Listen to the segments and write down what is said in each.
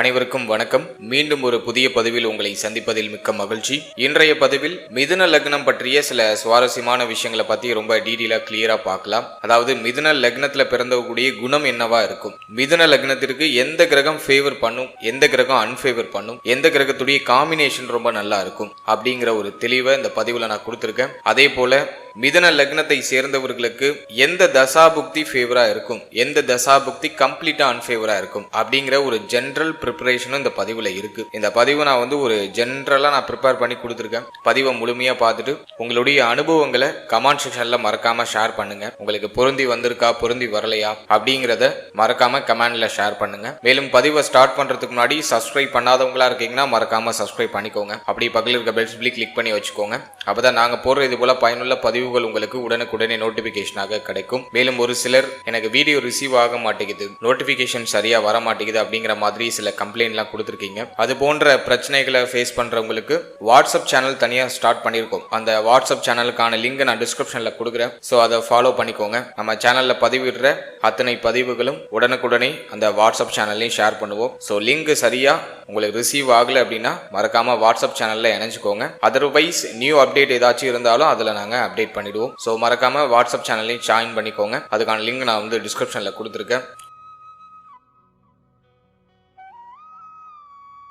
அனைவருக்கும் வணக்கம். மீண்டும் ஒரு புதிய பதிவில் உங்களை சந்திப்பதில் மிக்க மகிழ்ச்சி. இன்றைய பதிவில் மிதுன லக்னம் பற்றிய சில சுவாரஸ்யமான விஷயங்களை பத்தி ரொம்ப டீட்டெயிலா கிளியரா பார்க்கலாம். அதாவது மிதுன லக்னத்துல பிறந்தவக்கூடிய குணம் என்னவா இருக்கும்? மிதுன லக்னத்திற்கு எந்த கிரகம் ஃபேவர் பண்ணும்? எந்த கிரகம் அன்ஃபேவர் பண்ணும்? எந்த கிரகத்துடைய காம்பினேஷன் ரொம்ப நல்லா இருக்கும்? அப்படிங்கிற ஒரு தெளிவை இந்த பதிவுல நான் கொடுத்துருக்கேன். அதே போல மிதன லக்னத்தை சேர்ந்தவர்களுக்கு எந்த தசாபுக்தி ஃபேவரா இருக்கும்? எந்த தசாபுக்தி கம்ப்ளீட்டா அன்ஃபேவரா இருக்கும்? அப்படிங்கிற ஒரு ஜென்ரல் ப்ரிப்பரேஷனும் இந்த பதிவுல இருக்கு. இந்த பதிவு நான் வந்து ஒரு ஜென்ரலா நான் ப்ரிப்பேர் பண்ணி கொடுத்துருக்கேன். பதிவை முழுமையா பார்த்துட்டு உங்களுடைய அனுபவங்களை கமெண்ட் செக்ஷன்ல மறக்காம ஷேர் பண்ணுங்க. உங்களுக்கு பொருந்தி வந்திருக்கா பொருந்தி வரலையா அப்படிங்கிறத மறக்காம கமெண்ட்ல ஷேர் பண்ணுங்க. மேலும் பதிவை ஸ்டார்ட் பண்றதுக்கு முன்னாடி சப்ஸ்கிரைப் பண்ணாதவங்களா இருக்கீங்கன்னா மறக்காம சப்ஸ்கிரைப் பண்ணிக்கோங்க. அப்படி பக்கத்தில் இருக்க பெல்ஸ் பிளி கிளிக் பண்ணி வச்சுக்கோங்க. அப்பதான் நாங்க போடுற இது போல பயனுள்ள பதிவு பதிவுகள் உங்களுக்கு உடனுக்குடனே நோட்டிபிகேஷனாக கிடைக்கும். மேலும் ஒரு சிலர் எனக்கு வீடியோ ரிசீவ் ஆக மாட்டேங்குது. நோட்டிபிகேஷன் சரியா வர மாட்டேங்குது அப்படிங்கிற மாதிரி சில கம்ப்ளைண்ட்லாம் கொடுத்துருக்கீங்க. அது போன்ற பிரச்சனைகளை ஃபேஸ் பண்றவங்களுக்கு வாட்ஸ்அப் சேனல் தனியாக ஸ்டார்ட் பண்ணியிருக்கோம். அந்த வாட்ஸ்அப் சேனலுக்கான லிங்க் நான் டிஸ்கிரிப்ஷன்ல கொடுக்குறேன். ஸோ அதை ஃபாலோ பண்ணிக்கோங்க. நம்ம சேனல்ல பதிவிடுற அத்தனை பதிவுகளும் உடனுக்குடனே அந்த வாட்ஸ்அப் சேனல்லையும் ஷேர் பண்ணுவோம். ஸோ லிங்க் சரியா உங்களுக்கு ரிசீவ் ஆகலை அப்படின்னா மறக்காம வாட்ஸ்அப் சேனல்ல இணைஞ்சுக்கோங்க. அதர்வைஸ் நியூ அப்டேட் ஏதாச்சும் இருந்தாலும் அதில் நாங்கள் அப்டேட் பண்ணிடுவோம். ஸோ மறக்காம வாட்ஸ்அப் சேனல்லையும் ஜாயின் பண்ணிக்கோங்க. அதுக்கான லிங்க் நான் வந்து டிஸ்கிரிப்ஷனில் கொடுத்துருக்கேன்.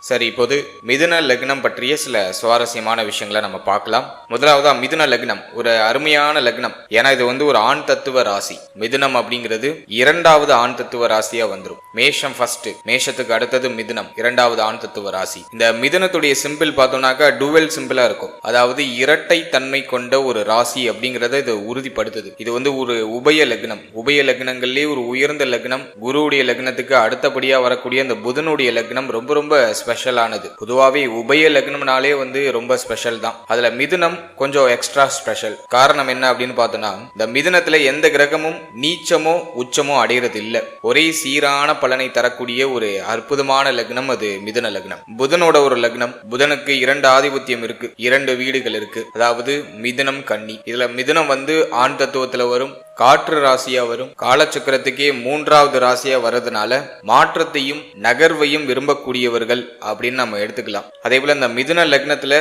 சரி இப்போது மிதுன லக்னம் பற்றிய சில சுவாரஸ்யமான விஷயங்களை நம்ம பார்க்கலாம். முதலாவதா மிதுன லக்னம் ஒரு அருமையான லக்னம். ஏன்னா இது வந்து ஒரு ஆண் தத்துவ ராசி. மிதுனம் அப்படிங்கிறது இரண்டாவது ஆண் தத்துவ ராசியா வந்துடும் மேஷம் ஃபர்ஸ்ட் மேஷத்துக்கு அடுத்தது மிதுனம் இரண்டாவது ஆண் தத்துவ ராசி. இந்த மிதுனத்துடைய சிம்பிள் பார்த்தோம்னாக்கா டுவெல் சிம்பிளா இருக்கும். அதாவது இரட்டை தன்மை கொண்ட ஒரு ராசி அப்படிங்கறத இது உறுதிப்படுத்துது. இது வந்து ஒரு உபய லக்னம். உபய லக்னங்கள்லேயே ஒரு உயர்ந்த லக்னம். குருவுடைய லக்னத்துக்கு அடுத்தபடியா வரக்கூடிய அந்த புதனுடைய லக்னம் ரொம்ப ரொம்ப ஸ்பெஷலானது பொதுவாகவே உபய லக்னம்னாலே வந்து ரொம்ப ஸ்பெஷல் தான். அதுல மிதுனம் கொஞ்சம் எக்ஸ்ட்ரா ஸ்பெஷல் காரணம் என்ன அப்படின்னு பார்த்தோம்னா இந்த மிதுனத்துல எந்த கிரகமும் நீச்சமோ உச்சமோ அடையிறது இல்ல ஒரே சீரான பலனை தரக்கூடிய ஒரு அற்புதமான லக்னம் அது மிதுன லக்னம். புதனோட ஒரு லக்னம் புதனுக்கு இரண்டு ஆதிபத்தியம் இருக்கு இரண்டு வீடுகள் இருக்கு. அதாவது மிதுனம் கன்னி. இதுல மிதுனம் வந்து ஆண் தத்துவத்துல வரும் காற்று ராசியா வரும். காலச்சக்கரத்துக்கே மூன்றாவது ராசியா வர்றதுனால மாற்றத்தையும் நகர்வையும் விரும்பக்கூடியவர்கள் அப்படின்னு நம்ம எடுத்துக்கலாம். அதே போல இந்த மிதுன லக்னத்துல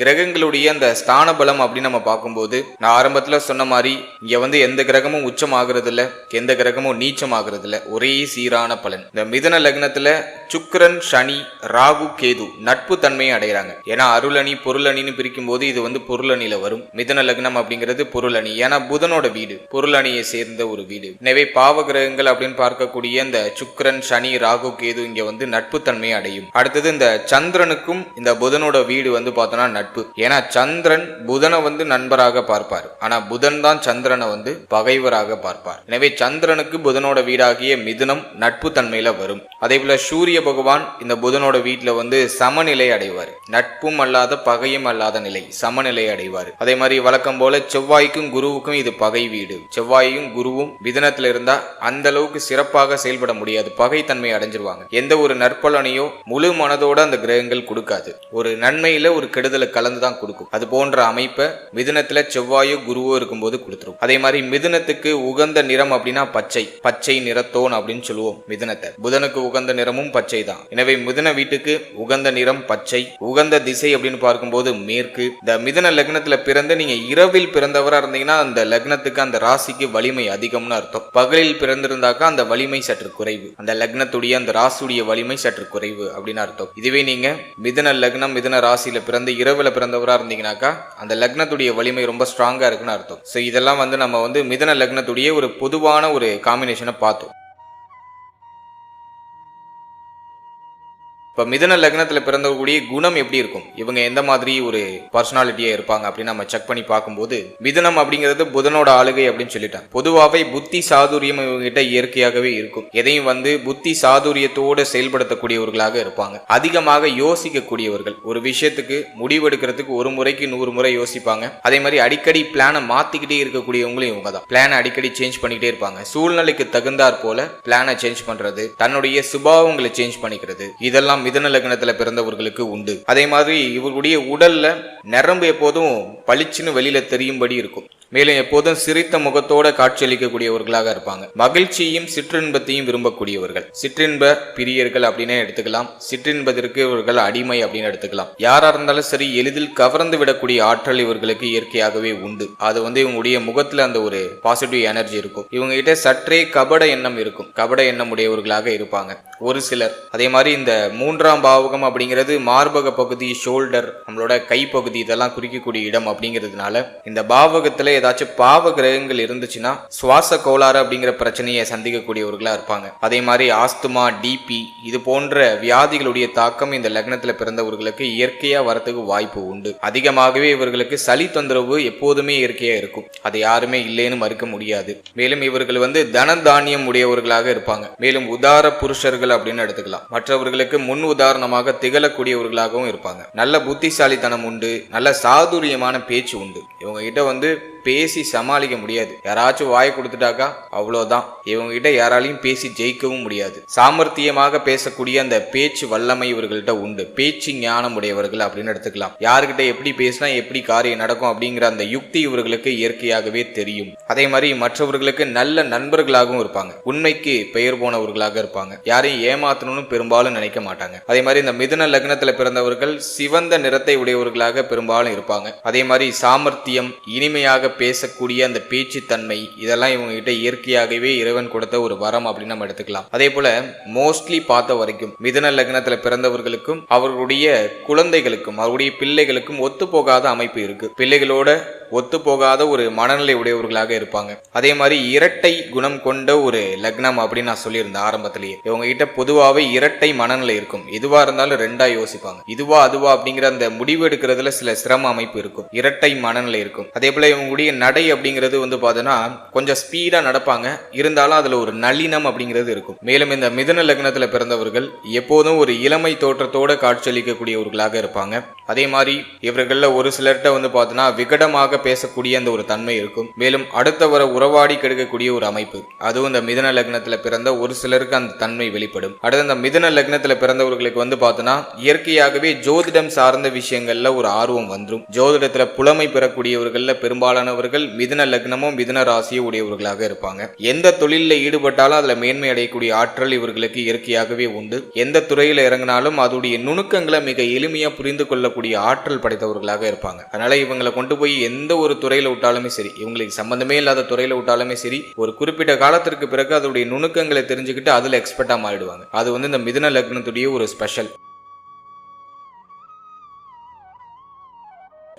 கிரகங்களுடைய அந்த ஸ்தான பலம் அப்படின்னு நம்ம பார்க்கும்போது நான் ஆரம்பத்துல சொன்ன மாதிரி இங்க வந்து எந்த கிரகமும் உச்சம் ஆகுறது இல்ல எந்த கிரகமும் நீச்சம் ஆகுறது இல்ல ஒரே சீரான பலன். இந்த மிதுன லக்னத்துல சுக்கரன் சனி ராகு கேது நட்பு தன்மையை அடைகிறாங்க ஏன்னா அருளணி பொருளணின்னு பிரிக்கும் போது இது வந்து பொருளணியில வரும். மிதுன லக்னம் அப்படிங்கிறது பொருளணி. ஏன்னா புதனோட வீடு. பொருளணியை சேர்ந்த ஒரு வீடு. எனவே பாவ கிரகங்கள் அப்படின்னு பார்க்கக்கூடிய இந்த சுக்கிரன் சனி ராகு கேது இங்க வந்து நட்பு தன்மையை அடையும். அடுத்தது இந்த சந்திரனுக்கும் இந்த புதனோட வீடு வந்து பார்த்தோம்னா நட்பு. ஏன்னா சந்திரன் புதனை வந்து நண்பராக பார்ப்பார். ஆனா புதன் தான் சந்திரனை வந்து பகைவராக பார்ப்பார். எனவே சந்திரனுக்கு புதனோட வீடாகிய மிதுனம் நட்பு தன்மையில வரும். அதே போல சூரிய பகவான் இந்த புதனோட வீட்டுல வந்து சமநிலை அடைவார். நட்பும் அல்லாத பகையும் அல்லாத நிலை சமநிலை அடைவார். அதே மாதிரி வழக்கம் போல செவ்வாய்க்கும் குருவுக்கும் இது பகை வீடு. செவ்வாய் செவ்வாயும் குருவும் மிதனத்துல இருந்தா அந்த அளவுக்கு சிறப்பாக செயல்பட முடியாது. பகைத்தன்மை அடைஞ்சிருவாங்க. எந்த ஒரு நற்பலனையோ முழு மனதோட அந்த கிரகங்கள் கொடுக்காது. ஒரு நன்மையில ஒரு கெடுதலை கலந்து தான் கொடுக்கும். அது போன்ற அமைப்பை மிதுனத்துல செவ்வாயோ குருவோ இருக்கும்போது கொடுத்துரும். அதே மாதிரி மிதுனத்துக்கு உகந்த நிறம் அப்படின்னா பச்சை. பச்சை நிறத்தோன் அப்படின்னு சொல்லுவோம் மிதுனத்தை. புதனுக்கு உகந்த நிறமும் பச்சை தான் எனவே மிதுன வீட்டுக்கு உகந்த நிறம் பச்சை. உகந்த திசை அப்படின்னு பார்க்கும்போது மேற்கு. இந்த மிதுன லக்னத்துல பிறந்த நீங்க இரவில் பிறந்தவரா இருந்தீங்கன்னா அந்த லக்னத்துக்கு அந்த ராசிக்கு வலிமை அதிகம்னு அர்த்தம். பகலில் பிறந்திருந்தாக்கா அந்த வலிமை சற்று குறைவு. அந்த லக்னத்துடைய அந்த ராசியுடைய வலிமை சற்று குறைவு அப்படின்னு அர்த்தம். இதுவே நீங்க மிதன லக்னம் மிதன ராசியில பிறந்து இரவுல பிறந்தவரா இருந்தீங்கன்னாக்கா அந்த லக்னத்துடைய வலிமை ரொம்ப ஸ்ட்ராங்கா இருக்குன்னு அர்த்தம். ஸோ இதெல்லாம் வந்து நம்ம வந்து மிதன லக்னத்துடைய ஒரு பொதுவான ஒரு காம்பினேஷனை பார்த்தோம். இப்போ மிதன லக்னத்தில் பிறந்தக்கூடிய குணம் எப்படி இருக்கும்? இவங்க எந்த மாதிரி ஒரு பர்சனாலிட்டியாக இருப்பாங்க அப்படின்னு நம்ம செக் பண்ணி பார்க்கும்போது மிதனம் அப்படிங்கிறது புதனோட ஆளுகை அப்படின்னு சொல்லிட்டாங்க. பொதுவாகவே புத்தி சாதுரியம் இவங்ககிட்ட இயற்கையாகவே இருக்கும். எதையும் வந்து புத்தி சாதுரியத்தோடு செயல்படுத்தக்கூடியவர்களாக இருப்பாங்க. அதிகமாக யோசிக்கக்கூடியவர்கள். ஒரு விஷயத்துக்கு முடிவெடுக்கிறதுக்கு ஒரு முறைக்கு நூறு முறை யோசிப்பாங்க. அதே மாதிரி அடிக்கடி பிளானை மாற்றிக்கிட்டே இருக்கக்கூடியவங்களும் இவங்க தான். பிளானை அடிக்கடி சேஞ்ச் பண்ணிக்கிட்டே இருப்பாங்க. சூழ்நிலைக்கு தகுந்தாற் போல பிளானை சேஞ்ச் பண்ணுறது தன்னுடைய சுபாவங்களை சேஞ்ச் பண்ணிக்கிறது இதெல்லாம் மிதன லக்னத்துல பிறந்தவர்களுக்கு உண்டு. அதே மாதிரி இவர்களுடைய உடல்ல நரம்பு எப்போதும் பளிச்சுன்னு வெளியில தெரியும்படி இருக்கும். மேலும் எப்போதும் சிரித்த முகத்தோட காட்சியளிக்கக்கூடியவர்களாக இருப்பாங்க. மகிழ்ச்சியும் சிற்றின்பத்தையும் விரும்பக்கூடியவர்கள். சிற்றின்ப பிரியர்கள் அப்படின்னே எடுத்துக்கலாம். சிற்றின்பதற்கு இவர்கள் அடிமை அப்படின்னு எடுத்துக்கலாம். யாரா இருந்தாலும் சரி எளிதில் கவர்ந்து விடக்கூடிய ஆற்றல் இவர்களுக்கு இயற்கையாகவே உண்டு. அது வந்து இவங்களுடைய முகத்துல அந்த ஒரு பாசிட்டிவ் எனர்ஜி இருக்கும். இவங்க கிட்ட சற்றே கபட எண்ணம் இருக்கும். கபட எண்ணம் உடையவர்களாக இருப்பாங்க. ஒரு சிலர். அதே மாதிரி இந்த மூன்றாம் பாவகம் அப்படிங்கிறது மார்பக பகுதி ஷோல்டர் நம்மளோட கைப்பகுதி இதெல்லாம் குறிக்கக்கூடிய இடம் அப்படிங்கிறதுனால இந்த பாவகத்துல ஏதாச்சும் பாவ கிரகங்கள் இருந்துச்சுன்னா சுவாச கோளாறு அப்படிங்கிற பிரச்சனையை சந்திக்கக்கூடியவர்களா இருப்பாங்க. அதே மாதிரி ஆஸ்துமா டிபி இது போன்ற வியாதிகளுடைய தாக்கம் இந்த லக்னத்தில் பிறந்தவர்களுக்கு இயற்கையா வரத்துக்கு வாய்ப்பு உண்டு. அதிகமாகவே இவர்களுக்கு சளி தொந்தரவு எப்போதுமே இயற்கையா இருக்கும். அது யாருமே இல்லைன்னு மறுக்க முடியாது. மேலும் இவர்கள் வந்து தன தானியம் உடையவர்களாக இருப்பாங்க. மேலும் உதார புருஷர்கள் அப்படின்னு எடுத்துக்கலாம். மற்றவர்களுக்கு முன் உதாரணமாக திகழக்கூடியவர்களாகவும் இருப்பாங்க. நல்ல புத்திசாலித்தனம் உண்டு. நல்ல சாதுரியமான பேச்சு உண்டு. இவங்க கிட்ட வந்து பேசி சமாளிக்க முடியாது. யாராச்சும் வாய் கொடுத்துட்டாக்கா அவ்வளோதான். இவங்க கிட்ட யாராலையும் பேசி ஜெயிக்கவும் முடியாது. சாமர்த்தியமாக பேசக்கூடிய அந்த பேச்சு வல்லமை இவர்கள்ட்ட உண்டு. பேச்சு ஞானம் உடையவர்கள் அப்படின்னு எடுத்துக்கலாம். யாருக்கிட்ட எப்படி பேசினா எப்படி காரியம் நடக்கும் அப்படிங்கிற அந்த யுக்தி இவர்களுக்கு இயற்கையாகவே தெரியும். அதே மாதிரி மற்றவர்களுக்கு நல்ல நண்பர்களாகவும் இருப்பாங்க. உண்மைக்கு பெயர் போனவர்களாக இருப்பாங்க. யாரையும் ஏமாத்தணும்னு பெரும்பாலும் நினைக்க மாட்டாங்க. அதே மாதிரி இந்த மிதுன லக்னத்துல பிறந்தவர்கள் சிவந்த நிறத்தை உடையவர்களாக பெரும்பாலும் இருப்பாங்க. அதே மாதிரி சாமர்த்தியம் இனிமையாக பேசக்கூடிய அந்த பேச்சுத்தன்மை இதெல்லாம் இவங்ககிட்ட இயற்கையாகவே இறைவன் கொடுத்த ஒரு வரம் அப்படின்னு நம்ம எடுத்துக்கலாம். அதே போல மோஸ்ட்லி பார்த்த வரைக்கும் மிதன லக்னத்துல பிறந்தவர்களுக்கும் அவர்களுடைய குழந்தைகளுக்கும் அவருடைய பிள்ளைகளுக்கும் ஒத்து போகாத அமைப்பு இருக்கு. பிள்ளைகளோட ஒத்து போகாத ஒரு மனநிலை உடையவர்களாக இருப்பாங்க. அதே மாதிரி இரட்டை குணம் கொண்ட ஒரு லக்னம் அப்படின்னு நான் சொல்லியிருந்தேன் ஆரம்பத்திலேயே. இவங்க கிட்ட பொதுவாகவே இரட்டை மனநிலை இருக்கும். எதுவா இருந்தாலும் ரெண்டா யோசிப்பாங்க. இதுவா அதுவா அப்படிங்கிற அந்த முடிவு எடுக்கிறதுல சில சிரம அமைப்பு இருக்கும். இரட்டை மனநிலை இருக்கும். அதே போல இவங்களுடைய நடை அப்படிங்கிறது வந்து பார்த்தோன்னா கொஞ்சம் ஸ்பீடாக நடப்பாங்க. இருந்தாலும் அதில் ஒரு நளினம் அப்படிங்கிறது இருக்கும். மேலும் இந்த மிதன லக்னத்தில் பிறந்தவர்கள் எப்போதும் ஒரு இளமை தோற்றத்தோட காட்சியளிக்கக்கூடியவர்களாக இருப்பாங்க. அதே மாதிரி இவர்களில் ஒரு சிலர்கிட்ட வந்து பார்த்தோன்னா விகடமாக பேசக்கூடிய அந்த ஒரு தன்மை இருக்கும். மேலும் அடுத்தவரை உறவாடி கெடுக்கக்கூடிய ஒரு அமைப்பு. அதுவும் இந்த மிதன லக்னத்தில் பிறந்த ஒரு சிலருக்கு அந்த தன்மை வெளிப்படும். அடுத்து அந்த மிதன லக்னத்தில் பிறந்தவர்களுக்கு வந்து பார்த்தோன்னா இயற்கையாகவே ஜோதிடம் சார்ந்த விஷயங்கள்ல ஒரு ஆர்வம் வந்துடும் ஜோதிடத்தில் புலமை பெறக்கூடியவர்களில் பெரும்பாலான ஆனவர்கள் மிதுன லக்னமும் மிதுன ராசியும் உடையவர்களாக இருப்பாங்க. எந்த தொழிலில் ஈடுபட்டாலும் அதுல மேன்மை அடையக்கூடிய ஆற்றல் இவர்களுக்கு இயற்கையாகவே உண்டு. எந்த துறையில இறங்கினாலும் அதோடைய நுணுக்கங்களை மிக எளிமையா புரிந்து கொள்ளக்கூடிய ஆற்றல் படைத்தவர்களாக இருப்பாங்க. அதனால இவங்களை கொண்டு போய் எந்த ஒரு துறையில விட்டாலுமே சரி இவங்களுக்கு சம்பந்தமே இல்லாத துறையில விட்டாலுமே சரி ஒரு குறிப்பிட்ட காலத்திற்கு பிறகு அதோடைய நுணுக்கங்களை தெரிஞ்சுக்கிட்டு அதுல எக்ஸ்பர்ட்டா மாறிடுவாங்க. அது வந்து இந்த மிதுன லக்னத்துடைய ஒரு ஸ்பெஷல்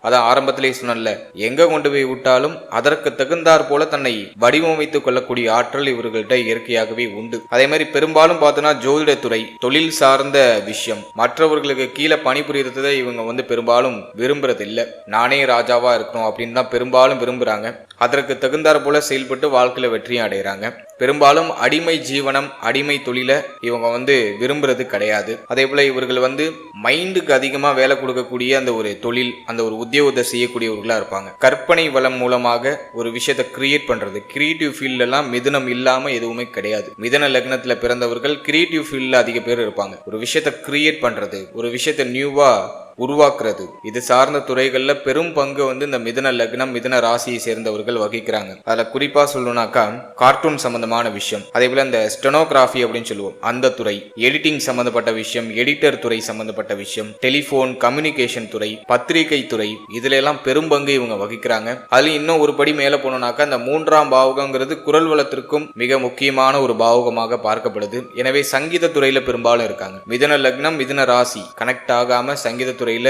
அதான் ஆரம்பத்திலேயே சொன்னல எங்க கொண்டு போய் விட்டாலும் அதற்கு தகுந்தாற் போல தன்னை வடிவமைத்துக் கொள்ளக்கூடிய ஆற்றல் இவர்கள்ட்ட இயற்கையாகவே உண்டு. அதே மாதிரி பெரும்பாலும் பார்த்தோன்னா ஜோதிடத்துறை தொழில் சார்ந்த விஷயம். மற்றவர்களுக்கு கீழே பணிபுரியறதை இவங்க வந்து பெரும்பாலும் விரும்புறது இல்லை நானே ராஜாவா இருக்கணும் அப்படின்னு தான் பெரும்பாலும் விரும்புறாங்க. அதற்கு தகுந்தாற் போல செயல்பட்டு வாழ்க்கையில வெற்றியும் அடைகிறாங்க பெரும்பாலும் அடிமை ஜீவனம் அடிமை தொழிலை இவங்க வந்து விரும்புறது கிடையாது. அதே போல இவர்கள் வந்து மைண்டுக்கு அதிகமா வேலை கொடுக்கக்கூடிய அந்த ஒரு தொழில் அந்த ஒரு உத்தியோகத்தை செய்யக்கூடியவர்களா இருப்பாங்க. கற்பனை வளம் மூலமாக ஒரு விஷயத்தை கிரியேட் பண்றது. கிரியேட்டிவ் ஃபீல்ட்ல எல்லாம் இல்லாமல் இல்லாம எதுவுமே கிடையாது. மிதன லக்னத்துல பிறந்தவர்கள் கிரியேட்டிவ் ஃபீல்ட்ல அதிக பேர் இருப்பாங்க. ஒரு விஷயத்தை கிரியேட் பண்றது ஒரு விஷயத்தை நியூவா உருவாக்குறது. இது சார்ந்த துறைகள்ல பெரும் பங்கு வந்து இந்த மிதன லக்னம் மிதன ராசியை சேர்ந்தவர்கள் வகிக்கிறாங்க. அதுல குறிப்பா சொல்லணும்னாக்கா கார்ட்டூன் சம்பந்தமான விஷயம். அதே போல இந்த ஸ்டெனோகிராஃபி அப்படின்னு சொல்லுவோம். அந்த துறை எடிட்டிங் சம்பந்தப்பட்ட விஷயம் எடிட்டர் துறை சம்பந்தப்பட்ட விஷயம் டெலிபோன் கம்யூனிகேஷன் துறை பத்திரிகை துறை இதுல எல்லாம் பெரும் பங்கு இவங்க வகிக்கிறாங்க. அதுல இன்னும் ஒரு படி மேல போனோம்னாக்கா இந்த மூன்றாம் பாவகங்கிறது குரல் வளத்திற்கும் மிக முக்கியமான ஒரு பாவகமாக பார்க்கப்படுது. எனவே சங்கீத துறையில பெரும்பாலும் இருக்காங்க. மிதன லக்னம் மிதன ராசி கனெக்ட் ஆகாம சங்கீத துறை துறையில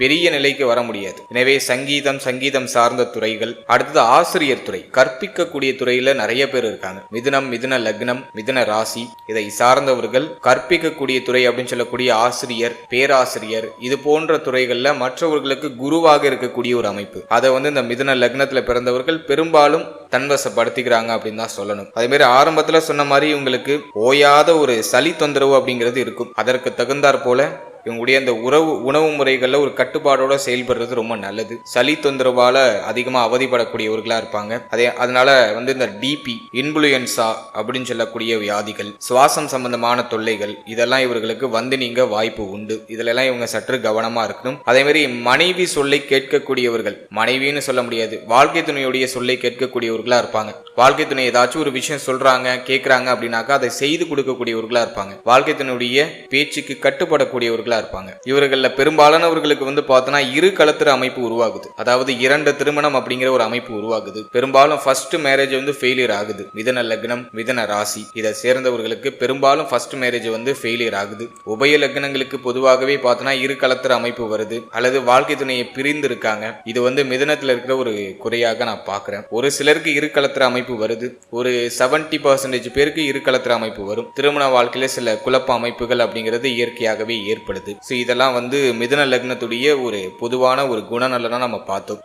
பெரிய நிலைக்கு வர முடியாது. எனவே சங்கீதம் சங்கீதம் சார்ந்த துறைகள் அடுத்தது ஆசிரியர் துறை கற்பிக்கக்கூடிய துறையில நிறைய பேர் இருக்காங்க. மிதுனம் மிதுன லக்னம் மிதுன ராசி இதை சார்ந்தவர்கள் கற்பிக்கக்கூடிய துறை அப்படின்னு சொல்லக்கூடிய ஆசிரியர் பேராசிரியர் இது போன்ற துறைகள்ல மற்றவர்களுக்கு குருவாக இருக்கக்கூடிய ஒரு அமைப்பு. அதை வந்து இந்த மிதுன லக்னத்துல பிறந்தவர்கள் பெரும்பாலும் தன்வசப்படுத்திக்கிறாங்க அப்படின்னு தான் சொல்லணும். அதே மாதிரி ஆரம்பத்துல சொன்ன மாதிரி உங்களுக்கு ஓயாத ஒரு சளி தொந்தரவு அப்படிங்கிறது இருக்கும். அதற்கு தகுந்தாற் போல இவங்களுடைய அந்த உறவு உணவு முறைகளில் ஒரு கட்டுப்பாடோட செயல்படுறது ரொம்ப நல்லது. சளி தொந்தரவால அதிகமாக அவதிப்படக்கூடியவர்களாக இருப்பாங்க. அதே அதனால வந்து இந்த டிபி இன்ஃபுளுயன்சா அப்படின்னு சொல்லக்கூடிய வியாதிகள் சுவாசம் சம்பந்தமான தொல்லைகள் இதெல்லாம் இவர்களுக்கு வந்து நீங்க வாய்ப்பு உண்டு. இதுலலாம் இவங்க சற்று கவனமா இருக்கணும். அதே மாதிரி மனைவி சொல்லை கேட்கக்கூடியவர்கள் மனைவின்னு சொல்ல முடியாது வாழ்க்கை துணையுடைய சொல்லை கேட்கக்கூடியவர்களா இருப்பாங்க. வாழ்க்கை துணை ஏதாச்சும் ஒரு விஷயம் சொல்றாங்க கேட்கறாங்க அப்படின்னாக்கா அதை செய்து கொடுக்கக்கூடியவர்களா இருப்பாங்க. வாழ்க்கை துணையுடைய பேச்சுக்கு கட்டுப்படக்கூடியவர்களா இருப்பாங்க. இவர்கள்ல பெரும்பாலானவர்களுக்கு வந்து பார்த்தோன்னா இரு கலத்திர அமைப்பு உருவாகுது. அதாவது இரண்டு திருமணம் அப்படிங்கிற ஒரு அமைப்பு உருவாகுது. பெரும்பாலும் ஃபர்ஸ்ட் மேரேஜ் வந்து ஃபெயிலியர் ஆகுது. மிதன லக்னம் மிதன ராசி இதை சேர்ந்தவர்களுக்கு பெரும்பாலும் ஃபர்ஸ்ட் மேரேஜ் வந்து ஃபெயிலியர் ஆகுது. உபய லக்னங்களுக்கு பொதுவாகவே பார்த்தோன்னா இரு கலத்திர அமைப்பு வருது. அல்லது வாழ்க்கை துணையை பிரிந்து இருக்காங்க இது வந்து மிதனத்தில் இருக்கிற ஒரு குறையாக நான் பார்க்குறேன். ஒரு சிலருக்கு இரு கலத்திர அமைப்பு வருது. ஒரு 70% பர்சன்டேஜ் பேருக்கு இரு கலத்திர அமைப்பு வரும். திருமண வாழ்க்கையில சில குழப்ப அமைப்புகள் அப்படிங்கிறது இயற்கையாகவே ஏற்படுது. ஸோ இதெல்லாம் வந்து மிதுன லக்னத்துடைய ஒரு பொதுவான ஒரு குணநலனாக நம்ம பார்த்தோம்.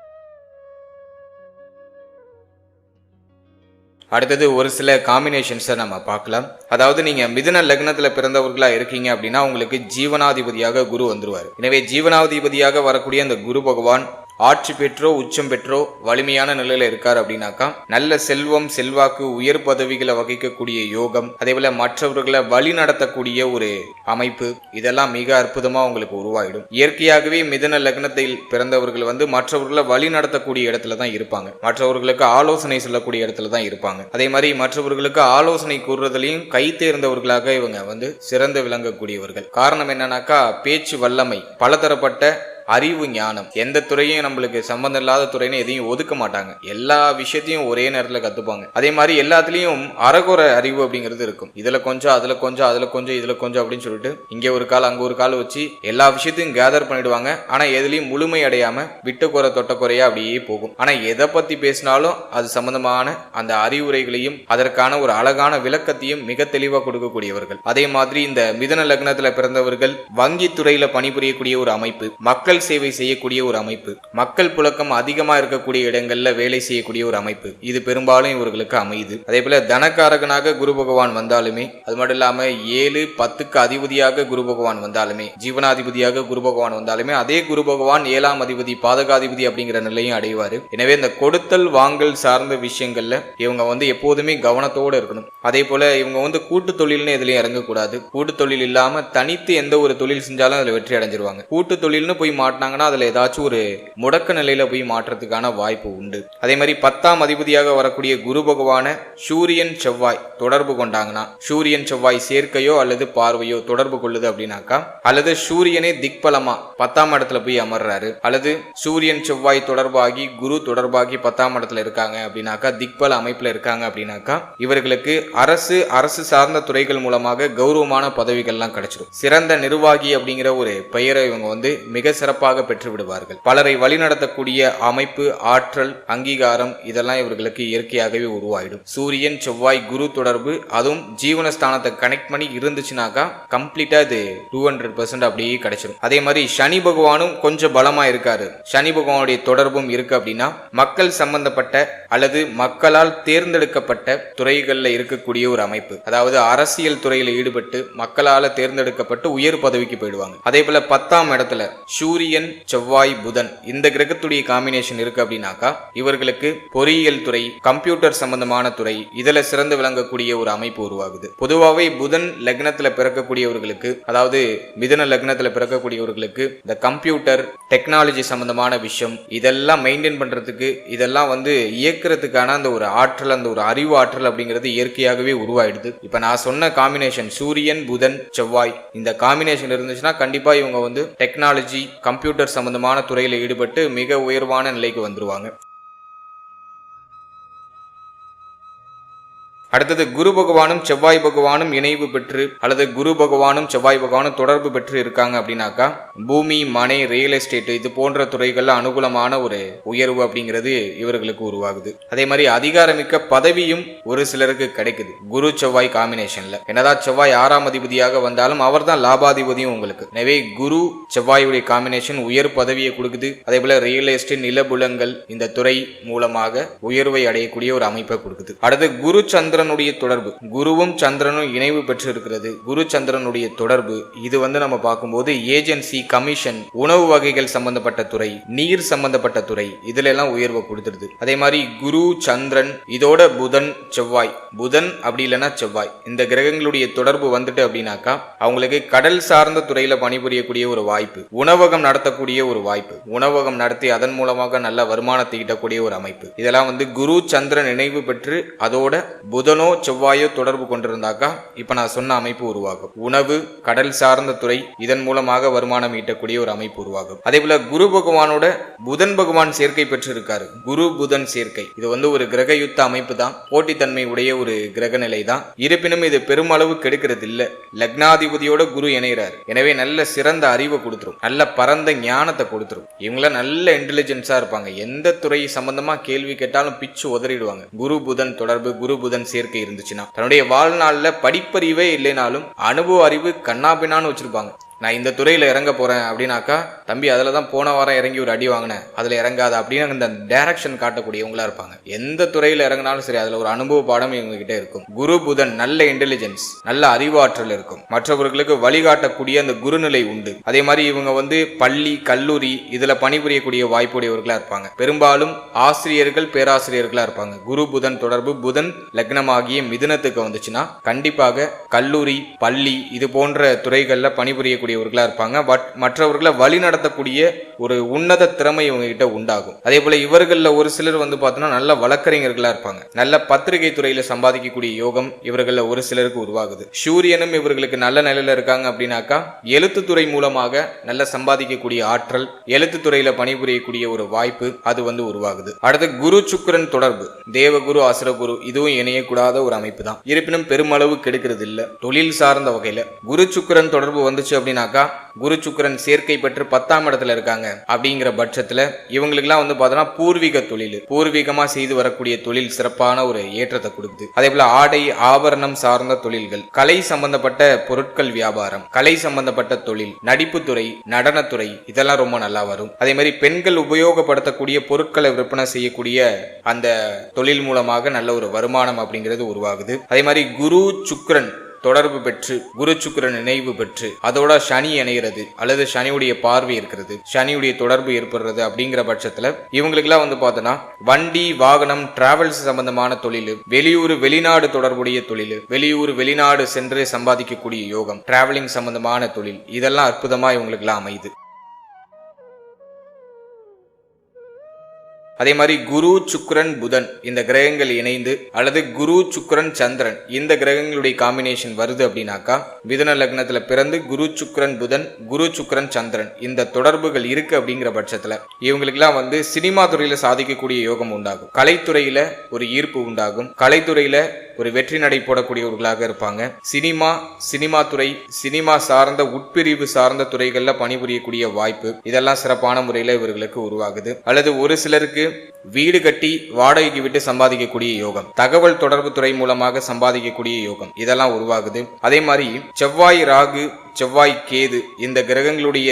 அடுத்தது ஒரு சில காம்பினேஷன்ஸை நம்ம பார்க்கலாம். அதாவது நீங்க மிதுன லக்னத்துல பிறந்தவர்களாக இருக்கீங்க அப்படின்னா உங்களுக்கு ஜீவனாதிபதியாக குரு வந்துருவார். எனவே ஜீவனாதிபதியாக வரக்கூடிய அந்த குரு பகவான் ஆட்சி பெற்றோ உச்சம் பெற்றோ வலிமையான நிலையில இருக்கார் அப்படின்னாக்கா நல்ல செல்வம் செல்வாக்கு உயர் பதவிகளை வகிக்கக்கூடிய யோகம் அதே போல மற்றவர்களை வழி நடத்தக்கூடிய ஒரு அமைப்பு இதெல்லாம் மிக அற்புதமா உங்களுக்கு உருவாயிடும். இயற்கையாகவே மிதன லக்னத்தில் பிறந்தவர்கள் வந்து மற்றவர்களை வழி நடத்தக்கூடிய இடத்துல தான் இருப்பாங்க. மற்றவர்களுக்கு ஆலோசனை சொல்லக்கூடிய இடத்துல தான் இருப்பாங்க. அதே மாதிரி மற்றவர்களுக்கு ஆலோசனை கூறுறதுலையும் கை தேர்ந்தவர்களாக இவங்க வந்து சிறந்து விளங்கக்கூடியவர்கள். காரணம் என்னன்னாக்கா பேச்சு வல்லமை பலதரப்பட்ட அறிவு ஞானம். எந்த துறையும் நம்மளுக்கு சம்மந்தம் இல்லாத துறைன்னு எதையும் ஒதுக்க மாட்டாங்க. எல்லா விஷயத்தையும் ஒரே நேரத்தில் கற்றுப்பாங்க அதே மாதிரி எல்லாத்துலேயும் அறகுறை அறிவு அப்படிங்கிறது இருக்கும். இதில் கொஞ்சம் அதில் கொஞ்சம் அதில் கொஞ்சம் இதில் கொஞ்சம் அப்படின்னு சொல்லிட்டு இங்கே ஒரு கால் அங்கே ஒரு கால் வச்சு எல்லா விஷயத்தையும் கேதர் பண்ணிடுவாங்க. ஆனால் எதுலேயும் முழுமை அடையாமல் விட்டுக்குறை தொட்டக்குறையாக அப்படியே போகும். ஆனால் எதை பற்றி பேசினாலும் அது சம்பந்தமான அந்த அறிவுரைகளையும் அதற்கான ஒரு அழகான விளக்கத்தையும் மிக தெளிவாக கொடுக்கக்கூடியவர்கள். அதே மாதிரி இந்த மிதன லக்னத்தில் பிறந்தவர்கள் வங்கி பணிபுரியக்கூடிய ஒரு அமைப்பு மக்கள் மக்கள் சேவை செய்யக்கூடிய ஒரு அமைப்பு. மக்கள் புழக்கம் அதிகமாக இருக்கக்கூடிய இடங்கள்ல வேலை செய்யக்கூடிய ஒரு அமைப்பு. இது பெரும்பாலும் இவர்களுக்கு அமையுது. அதே போல தனக்காரகனாக குரு பகவான் வந்தாலுமே அது மட்டும் இல்லாம ஏழு பத்துக்கு அதிபதியாக குரு பகவான் வந்தாலுமே ஜீவனாதிபதியாக குரு பகவான் வந்தாலுமே அதே குரு பகவான் ஏழாம் அதிபதி பாதகாதிபதி அப்படிங்கிற நிலையும் அடைவாரு. எனவே இந்த கொடுத்தல் வாங்கல் சார்ந்த விஷயங்கள்ல இவங்க வந்து எப்போதுமே கவனத்தோடு இருக்கணும். அதே போல இவங்க வந்து கூட்டு தொழில்னு எதுலயும் இறங்கக்கூடாது. கூட்டு தொழில் இல்லாம தனித்து எந்த ஒரு தொழில் செஞ்சாலும் அதுல வெற்றி அடைஞ்சிருவாங்க. கூட்டு தொழில்னு போய் மாட்டினாங்கன்னா அதில் ஏதாச்சும் ஒரு முடக்க நிலையில் போய் மாற்றத்துக்கான வாய்ப்பு உண்டு. அதே மாதிரி பத்தாம் அதிபதியாக வரக்கூடிய குரு பகவான சூரியன் செவ்வாய் தொடர்பு கொண்டாங்கன்னா சூரியன் செவ்வாய் சேர்க்கையோ அல்லது பார்வையோ தொடர்பு கொள்ளுது அப்படின்னாக்கா அல்லது சூரியனே திக்பலமா பத்தாம் இடத்துல போய் அமர்றாரு அல்லது சூரியன் செவ்வாய் தொடர்பாகி குரு தொடர்பாகி பத்தாம் இடத்துல இருக்காங்க அப்படின்னாக்கா திக்பல அமைப்புல இருக்காங்க அப்படின்னாக்கா இவர்களுக்கு அரசு அரசு சார்ந்த துறைகள் மூலமாக கௌரவமான பதவிகள்லாம் கிடைச்சிடும் சிறந்த நிர்வாகி அப்படிங்கிற ஒரு பெயரை இவங்க வந்து மிக சிறப்பு சிறப்பாக பெற்றுவிடுவார்கள். பலரை வழிநடத்தக்கூடிய அமைப்பு ஆற்றல் அங்கீகாரம் இதெல்லாம் இவர்களுக்கு இயற்கையாகவே உருவாயிடும். சூரியன் செவ்வாய் குரு தொடர்பு அதுவும் ஜீவனஸ்தானத்தை கனெக்ட் பண்ணி இருந்துச்சுனாக்கா கம்ப்ளீட்டா இது டூ ஹண்ட்ரட் பர்சன்ட் அப்படியே கிடைச்சிடும் அதே மாதிரி சனி பகவானும் கொஞ்சம் பலமா இருக்காரு. சனி பகவானுடைய தொடர்பும் இருக்கு அப்படின்னா மக்கள் சம்பந்தப்பட்ட அல்லது மக்களால் தேர்ந்தெடுக்கப்பட்ட துறைகளில் இருக்கக்கூடிய ஒரு அமைப்பு. அதாவது அரசியல் துறையில் ஈடுபட்டு மக்களால் தேர்ந்தெடுக்கப்பட்டு உயர் பதவிக்கு போயிடுவாங்க. அதே போல பத்தாம் இடத்துல சூரியன் செவ்வாய் புதன் இந்த கிரகத்துடைய காம்பினேஷன் இருக்கு அப்படின்னாக்கா இவர்களுக்கு பொறியியல் துறை கம்ப்யூட்டர் சம்பந்தமான துறை இதுல சிறந்து விளங்கக்கூடிய ஒரு அமைப்பு உருவாகுது. பொதுவாகவே புதன் லக்னத்துல பிறக்கக்கூடியவர்களுக்கு அதாவது மிதன லக்னத்துல பிறக்கக்கூடியவர்களுக்கு இந்த கம்ப்யூட்டர் டெக்னாலஜி சம்பந்தமான விஷயம் இதெல்லாம் மெயின்டைன் பண்றதுக்கு இதெல்லாம் வந்து ஜெயிக்கிறதுக்கான அந்த ஒரு ஆற்றல் அந்த ஒரு அறிவு ஆற்றல் அப்படிங்கிறது இயற்கையாகவே உருவாயிடுது. இப்ப நான் சொன்ன காம்பினேஷன் சூரியன் புதன் செவ்வாய் இந்த காம்பினேஷன் இருந்துச்சுன்னா கண்டிப்பா இவங்க வந்து டெக்னாலஜி கம்ப்யூட்டர் சம்பந்தமான துறையில் ஈடுபட்டு மிக உயர்வான நிலைக்கு வந்துருவாங்க. அடுத்தது குரு பகவானும் செவ்வாய் பகவானும் இணைவு பெற்று அல்லது குரு பகவானும் செவ்வாய் பகவானும் தொடர்பு பெற்று இருக்காங்க அப்படின்னாக்கா பூமி மனை ரியல் எஸ்டேட் இது போன்ற துறைகள்ல அனுகூலமான ஒரு உயர்வு அப்படிங்கிறது இவர்களுக்கு உருவாகுது. அதே மாதிரி அதிகாரமிக்க பதவியும் ஒரு சிலருக்கு கிடைக்குது. குரு செவ்வாய் காம்பினேஷன்ல என்னதான் செவ்வாய் ஆறாம் அதிபதியாக வந்தாலும் அவர் தான் லாபாதிபதியும் உங்களுக்கு. எனவே குரு செவ்வாயுடைய காம்பினேஷன் உயர் பதவியை கொடுக்குது. அதே போல ரியல் எஸ்டேட் நிலபுலங்கள் இந்த துறை மூலமாக உயர்வை அடையக்கூடிய ஒரு அமைப்பை கொடுக்குது. அடுத்து குரு சந்திர சந்திரனுடைய தொடர்பு. குருவும் சந்திரனும் இணைவு பெற்று இருக்கிறது குரு சந்திரனுடைய தொடர்பு. இது வந்து நம்ம பார்க்கும்போது ஏஜென்சி கமிஷன் உணவு வகைகள் சம்பந்தப்பட்ட துறை நீர் சம்பந்தப்பட்ட துறை இதுல எல்லாம் உயர்வை கொடுத்துருது அதே மாதிரி குரு சந்திரன் இதோட புதன் செவ்வாய். புதன் அப்படி இல்லைன்னா செவ்வாய். இந்த கிரகங்களுடைய தொடர்பு வந்துட்டு அப்படின்னாக்கா அவங்களுக்கு கடல் சார்ந்த துறையில பணிபுரியக்கூடிய ஒரு வாய்ப்பு உணவகம் நடத்தக்கூடிய ஒரு வாய்ப்பு உணவகம் நடத்தி அதன் மூலமாக நல்ல வருமானத்தை ஈட்டக்கூடிய ஒரு அமைப்பு. இதெல்லாம் வந்து குரு சந்திரன் நினைவு பெற்று அதோட புதனோ புதனோ செவ்வாயோ தொடர்பு கொண்டிருந்தாக்கா இப்ப நான் சொன்ன அமைப்பு உருவாகும். உணவு கடல் சார்ந்த துறை இதன் மூலமாக வருமானம் ஈட்டக்கூடிய ஒரு அமைப்பு உருவாகும். அதே போல குரு பகவானோட புதன் பகவான் சேர்க்கை பெற்றிருக்காரு. குரு புதன் சேர்க்கை. இது வந்து ஒரு கிரக யுத்த அமைப்பு தான். போட்டித்தன்மை உடைய ஒரு கிரக நிலை தான். இருப்பினும் இது பெருமளவு கெடுக்கிறது இல்ல லக்னாதிபதியோட குரு இணைகிறார் எனவே நல்ல சிறந்த அறிவை கொடுத்துரும். நல்ல பரந்த ஞானத்தை கொடுத்துரும். இவங்கள நல்ல இன்டெலிஜென்ஸா இருப்பாங்க. எந்த துறை சம்பந்தமா கேள்வி கேட்டாலும் பிச்சு உதறிடுவாங்க. குரு புதன் தொடர்பு குரு புதன் சேர்க்கை இருந்துச்சுன்னா. தன்னுடைய வாழ்நாளில் படிப்பறிவே இல்லைனாலும் அனுபவ அறிவு கண்ணாபின்னான்னு வச்சிருப்பாங்க. நான் இந்த துறையில் இறங்க போறேன் அப்படின்னாக்கா தம்பி அதில் தான் போன வாரம் இறங்கி ஒரு அடி வாங்கினேன். அதில் இறங்காத அப்படின்னு இந்த டேரக்ஷன் காட்டக்கூடியவங்களா இருப்பாங்க. எந்த துறையில் இறங்கினாலும் சரி அதில் ஒரு அனுபவ பாடம் இவங்ககிட்ட இருக்கும். குரு புதன் நல்ல இன்டெலிஜென்ஸ் நல்ல அறிவாற்றல் இருக்கும். மற்றவர்களுக்கு வழிகாட்டக்கூடிய அந்த குருநிலை உண்டு. அதே மாதிரி இவங்க வந்து பள்ளி கல்லூரி இதில் பணிபுரியக்கூடிய வாய்ப்புடையவர்களாக இருப்பாங்க. பெரும்பாலும் ஆசிரியர்கள் பேராசிரியர்களாக இருப்பாங்க. குரு புதன் தொடர்பு புதன் லக்னமாகிய மிதுனத்துக்கு வந்துச்சுன்னா கண்டிப்பாக கல்லூரி பள்ளி இது போன்ற துறைகளில் பணிபுரியக்கூடியவர்களாக இருப்பாங்க. பட் மற்றவர்களை வழிநட நடத்தக்கூடிய ஒரு உன்னத திறமை இவங்க கிட்ட உண்டாகும். அதே போல இவர்கள்ல ஒரு சிலர் வந்து பார்த்தோன்னா நல்ல வழக்கறிஞர்களா இருப்பாங்க. நல்ல பத்திரிகை துறையில சம்பாதிக்கக்கூடிய யோகம் இவர்கள்ல ஒரு சிலருக்கு உருவாகுது. சூரியனும் இவர்களுக்கு நல்ல நிலையில இருக்காங்க அப்படின்னாக்கா எழுத்துத்துறை மூலமாக நல்ல சம்பாதிக்கக்கூடிய ஆற்றல் எழுத்துத்துறையில பணிபுரியக்கூடிய ஒரு வாய்ப்பு அது வந்து உருவாகுது. அடுத்து குரு சுக்கிரன் தொடர்பு. தேவகுரு அசுரகுரு இதுவும் இணையக்கூடாத ஒரு அமைப்பு தான். இருப்பினும் பெருமளவு கெடுக்கிறது இல்ல தொழில் சார்ந்த வகையில குரு சுக்கிரன் தொடர்பு வந்துச்சு அப்படின்னாக்கா குரு சுக்கிரன் சேர்க்கை பெற்று பத்தாம் இடத்துல இருக்காங்க அப்படிங்கிற பட்சத்துல இவங்களுக்குலாம் வந்து பார்த்தோன்னா பூர்வீக தொழில் பூர்வீகமா செய்து வரக்கூடிய தொழில் சிறப்பான ஒரு ஏற்றத்தை கொடுக்குது. அதே போல ஆடை ஆபரணம் சார்ந்த தொழில்கள் கலை சம்பந்தப்பட்ட பொருட்கள் வியாபாரம் கலை சம்பந்தப்பட்ட தொழில் நடிப்புத்துறை நடனத்துறை இதெல்லாம் ரொம்ப நல்லா வரும். அதே மாதிரி பெண்கள் உபயோகப்படுத்தக்கூடிய பொருட்களை விற்பனை செய்யக்கூடிய அந்த தொழில் மூலமாக நல்ல ஒரு வருமானம் அப்படிங்கிறது உருவாகுது. அதே மாதிரி குரு சுக்ரன் தொடர்பு பெற்று குரு சுக்கிரன் நினைவு பெற்று அதோட சனி இணைகிறது அல்லது சனியுடைய பார்வை இருக்கிறது சனியுடைய தொடர்பு ஏற்படுறது அப்படிங்கிற பட்சத்துல இவங்களுக்குலாம் வந்து பார்த்தோன்னா வண்டி வாகனம் டிராவல்ஸ் சம்பந்தமான தொழில் வெளியூர் வெளிநாடு தொடர்புடைய தொழில் வெளியூர் வெளிநாடு சென்று சம்பாதிக்கக்கூடிய யோகம் டிராவலிங் சம்பந்தமான தொழில் இதெல்லாம் அற்புதமா இவங்களுக்குலாம் அமையுது. அதே மாதிரி குரு சுக்ரன் புதன் இந்த கிரகங்கள் இணைந்து அல்லது குரு சுக்ரன் சந்திரன் இந்த கிரகங்களுடைய காம்பினேஷன் வருது அப்படின்னாக்கா மிதுன லக்னத்துல பிறந்து குரு சுக்ரன் புதன் குரு சுக்ரன் சந்திரன் இந்த தொடர்புகள் இருக்கு அப்படிங்கிற பட்சத்துல இவங்களுக்கெல்லாம் வந்து சினிமா துறையில சாதிக்கக்கூடிய யோகம் உண்டாகும். கலைத்துறையில ஒரு ஈர்ப்பு உண்டாகும். கலைத்துறையில ஒரு வெற்றி நடை போடக்கூடியவர்களாக இருப்பாங்க. சினிமா சினிமா துறை சினிமா சார்ந்த உட்பிரிவு சார்ந்த துறைகளில் பணிபுரியக்கூடிய வாய்ப்பு இதெல்லாம் சிறப்பான முறையில் இவர்களுக்கு உருவாகுது. அல்லது ஒரு சிலருக்கு வீடு கட்டி வாடகைக்கு விட்டு சம்பாதிக்கக்கூடிய யோகம் தகவல் தொடர்பு துறை மூலமாக சம்பாதிக்கக்கூடிய யோகம் இதெல்லாம் உருவாகுது. அதே மாதிரி செவ்வாய் ராகு செவ்வாய் கேது இந்த கிரகங்களுடைய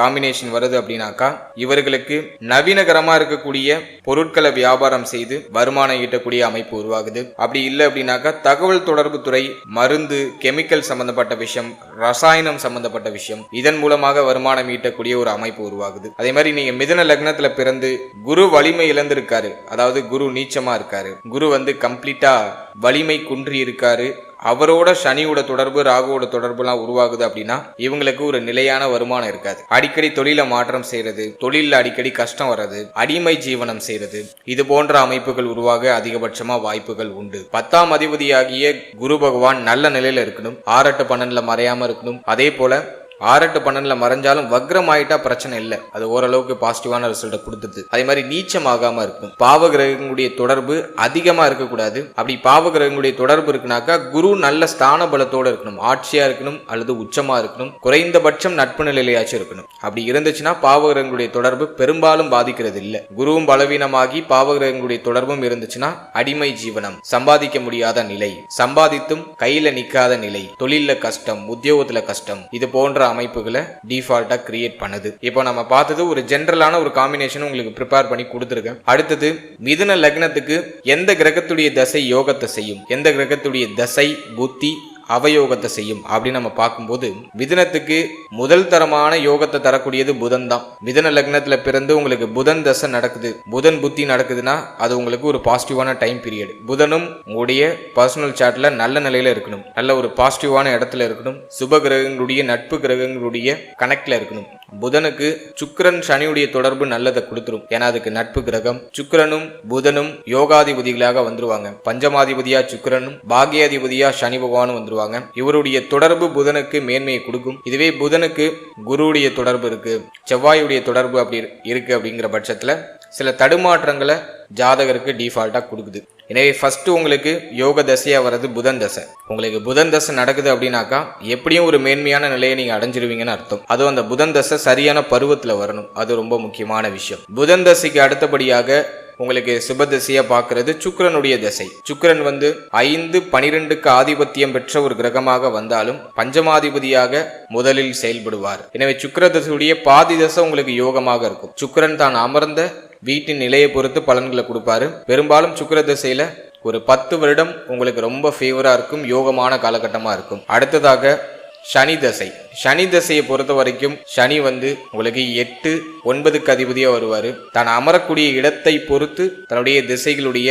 காம்பினேஷன் வருது அப்படின்னாக்கா இவர்களுக்கு நவீனகரமா இருக்கக்கூடிய பொருட்களை வியாபாரம் செய்து வருமானம் ஈட்டக்கூடிய அமைப்பு உருவாகுது. அப்படி இல்லை அப்படின்னாக்கா தகவல் தொடர்பு துறை மருந்து கெமிக்கல் சம்பந்தப்பட்ட விஷயம் ரசாயனம் சம்பந்தப்பட்ட விஷயம் இதன் மூலமாக வருமானம் ஈட்டக்கூடிய ஒரு அமைப்பு உருவாகுது. அதே மாதிரி நீங்க மிதன லக்னத்துல பிறந்து குரு வலிமை இழந்திருக்காரு. அதாவது குரு நீச்சமா இருக்காரு. குரு வந்து கம்ப்ளீட்டா வலிமை குன்றி இருக்காரு. அவரோட சனியோட தொடர்பு ராகுவோட தொடர்புலாம் உருவாகுது அப்படின்னா இவங்களுக்கு ஒரு நிலையான வருமானம் இருக்காது. அடிக்கடி தொழில மாற்றம் செய்யறது தொழில அடிக்கடி கஷ்டம் வர்றது அடிமை ஜீவனம் செய்யறது இது போன்ற அமைப்புகள் உருவாக அதிகபட்சமா வாய்ப்புகள் உண்டு. பத்தாம் அதிபதியாகிய குரு பகவான் நல்ல நிலையில இருக்கணும் ஆறட்டு பன்னெண்டுல மறையாம இருக்கணும். அதே போல ஆறெட்டு பன்னெண்டுல மறைஞ்சாலும் வக்ரம் ஆயிட்டா பிரச்சனை இல்லை. அது ஓரளவுக்கு பாசிட்டிவான ரிசல்ட்டை கொடுத்துது அதே மாதிரி நீச்சம் ஆகாம இருக்கும். பாவ கிரகங்களுடைய தொடர்பு அதிகமா இருக்கக்கூடாது. அப்படி பாவ கிரகங்களுடைய தொடர்பு இருக்குனாக்கா குரு நல்ல ஸ்தான பலத்தோட இருக்கணும். ஆட்சியா இருக்கணும் அல்லது உச்சமா இருக்கணும். குறைந்தபட்சம் நட்பு நிலையாச்சும் இருக்கணும். அப்படி இருந்துச்சுன்னா பாவ கிரகங்களுடைய தொடர்பு பெரும்பாலும் பாதிக்கிறது இல்லை. குருவும் பலவீனமாகி பாவ கிரகங்களுடைய தொடர்பும் இருந்துச்சுன்னா அடிமை ஜீவனம் சம்பாதிக்க முடியாத நிலை சம்பாதித்தும் கையில நிக்காத நிலை தொழில கஷ்டம் உத்தியோகத்துல கஷ்டம் இது போன்ற அமைப்புகளை டிஃபால்ட்டாக கிரியேட் பண்ணுது. இப்போ நம்ம பார்த்தது ஒரு ஜென்ரலான ஒரு காம்பினேஷன் உங்களுக்கு ப்ரிப்பேர் பண்ணி கொடுத்துருக்கேன். அடுத்தது மிதுன லக்னத்துக்கு எந்த கிரகத்துடைய தசை யோகத்தை செய்யும்? எந்த கிரகத்துடைய தசை புத்தி அவயோகத்தை செய்யும் அப்படின்னு நம்ம பார்க்கும்போது மிதனத்துக்கு முதல் தரமான யோகத்தை தரக்கூடியது புதன் தான். மிதன லக்னத்துல பிறந்து உங்களுக்கு புதன் தசை நடக்குது. புதன் புத்தி நடக்குதுன்னா அது உங்களுக்கு ஒரு பாசிட்டிவான டைம் பீரியட் புதனும் உங்களுடைய பர்சனல் சார்ட்ல நல்ல நிலையில இருக்கணும். நல்ல ஒரு பாசிட்டிவான இடத்துல இருக்கணும். சுப கிரகங்களுடைய நட்பு கிரகங்களுடைய கணக்கில் இருக்கணும். புதனுக்கு சுக்கரன் சனியுடைய தொடர்பு நல்லதை கொடுத்துரும். ஏன்னா அதுக்கு நட்பு கிரகம். சுக்கரனும் புதனும் யோகாதிபதிகளாக வந்துருவாங்க. பஞ்சமாதிபதியா சுக்கரனும் பாகியாதிபதியா சனி பகவானும் வந்துருவாங்க. இவருடைய தொடர்பு புதனுக்கு மேன்மையை கொடுக்கும். இதுவே புதனுக்கு குருவுடைய தொடர்பு இருக்கு. செவ்வாயுடைய தொடர்பு அப்படி இருக்கு அப்படிங்கிற பட்சத்துல சில தடுமாற்றங்களை ஜாதகருக்கு டிஃபால்ட்டாக கொடுக்குது. எனவே ஃபஸ்ட்டு உங்களுக்கு யோக தசையாக வர்றது புதன் தசை. உங்களுக்கு புதன் தசை நடக்குது அப்படின்னாக்கா எப்படியும் ஒரு மேன்மையான நிலையை நீங்கள் அடைஞ்சிருவீங்கன்னு அர்த்தம். அதுவும் அந்த புதன் தசை சரியான பருவத்தில் வரணும். அது ரொம்ப முக்கியமான விஷயம். புதன் தசைக்கு அடுத்தபடியாக உங்களுக்கு சுபதசையா பார்க்கறது சுக்கரனுடைய தசை. சுக்கரன் வந்து ஐந்து பனிரெண்டுக்கு ஆதிபத்தியம் பெற்ற ஒரு கிரகமாக வந்தாலும் பஞ்சமாதிபதியாக முதலில் செயல்படுவார். எனவே சுக்கர தசையுடைய பாதி தசை உங்களுக்கு யோகமாக இருக்கும். சுக்கரன் தான் அமர்ந்த வீட்டின் நிலையை பொறுத்து பலன்களை கொடுப்பாரு. பெரும்பாலும் சுக்கர திசையில ஒரு பத்து வருடம் உங்களுக்கு ரொம்ப ஃபேவரா இருக்கும் யோகமான காலகட்டமா இருக்கும். அடுத்ததாக சனி தசை. சனி தசையை பொறுத்த வரைக்கும் சனி வந்து உங்களுக்கு எட்டு ஒன்பதுக்கு அதிபதியாக வருவார். தான் அமரக்கூடிய இடத்தை பொறுத்து தன்னுடைய திசைகளுடைய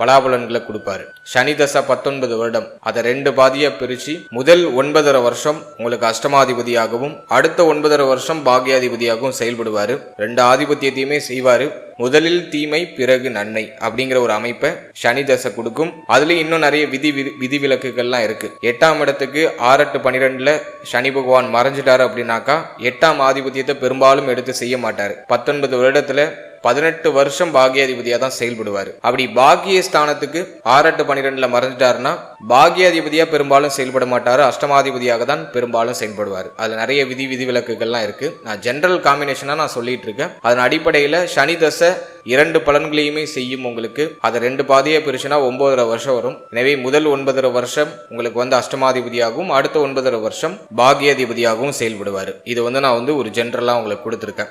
பலாபலன்களை கொடுப்பாரு. சனி தசை பத்தொன்பது வருடம். அதை ரெண்டு பாதியாக பிரித்து முதல் ஒன்பதரை வருஷம் உங்களுக்கு அஷ்டமாதிபதியாகவும் அடுத்த ஒன்பதரை வருஷம் பாகியாதிபதியாகவும் செயல்படுவார். ரெண்டு ஆதிபத்தியத்தையுமே செய்வார். முதலில் தீமை பிறகு நன்மை அப்படிங்கிற ஒரு அமைப்பை சனி தசை கொடுக்கும். அதுலயும் இன்னும் நிறைய விதி விதி- விதிவிலக்குகள்லாம் இருக்கு. எட்டாம் இடத்துக்கு ஆறெட்டு பன்னிரெண்டுல சனி பகவான் மறைஞ்சிட்டாரு அப்படின்னாக்கா எட்டாம் ஆதிபத்தியத்தை பெரும்பாலும் எடுத்து செய்ய மாட்டாரு. பத்தொன்பது வருடத்துல பதினெட்டு வருஷம் பாகியாதிபதியா தான் செயல்படுவார். அப்படி பாக்கிய ஸ்தானத்துக்கு ஆறெட்டு பன்னிரெண்டுல மறைஞ்சிட்டாருன்னா பாகியாதிபதியா பெரும்பாலும் செயல்பட மாட்டாரு. அஷ்டமாதிபதியாக தான் பெரும்பாலும் செயல்படுவார். அதுல நிறைய விதி விதிவிலக்குகள்லாம் இருக்கு. நான் ஜென்ரல் காம்பினேஷனா நான் சொல்லிட்டு இருக்கேன். அதன் அடிப்படையில சனி தசை இரண்டு பலன்களையுமே செய்யும் உங்களுக்கு. அதை ரெண்டு பாதையை பிரிச்சுனா ஒன்பதரை வருஷம் வரும். எனவே முதல் ஒன்பதரை வருஷம் உங்களுக்கு வந்து அஷ்டமாதிபதியாகவும் அடுத்த ஒன்பதரை வருஷம் பாகியாதிபதியாகவும் செயல்படுவார். இது வந்து நான் வந்து ஒரு ஜென்ரலா உங்களுக்கு கொடுத்துருக்கேன்.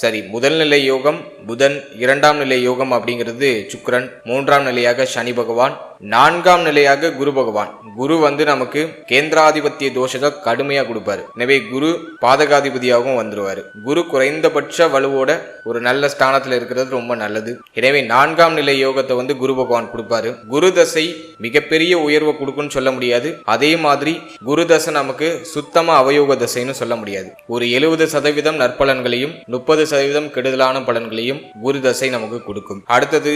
சரி முதல் நிலை யோகம் புதன் இரண்டாம் நிலை யோகம் அப்படிங்கிறது சுக்கரன் மூன்றாம் நிலையாக சனி பகவான் நான்காம் நிலையாக குரு பகவான். குரு வந்து நமக்கு கேந்திராதிபத்திய தோஷத்தை கடுமையா கொடுப்பாரு. எனவே குரு பாதகாதிபதியாகவும் வந்துருவாரு. குரு குறைந்தபட்ச வலுவோட ஒரு நல்ல ஸ்தானத்துல இருக்கிறது ரொம்ப நல்லது. எனவே நான்காம் நிலை யோகத்தை வந்து குரு பகவான் கொடுப்பாரு. குரு தசை மிகப்பெரிய உயர்வை கொடுக்குன்னு சொல்ல முடியாது. அதே மாதிரி குரு தசை நமக்கு சுத்தமா அவயோக தசைன்னு சொல்ல முடியாது. ஒரு எழுபது சதவீதம் நற்பலன்களையும் முப்பது சதவீதம் கெடுதலான பலன்களையும் குரு தசை நமக்கு கொடுக்கும். அடுத்தது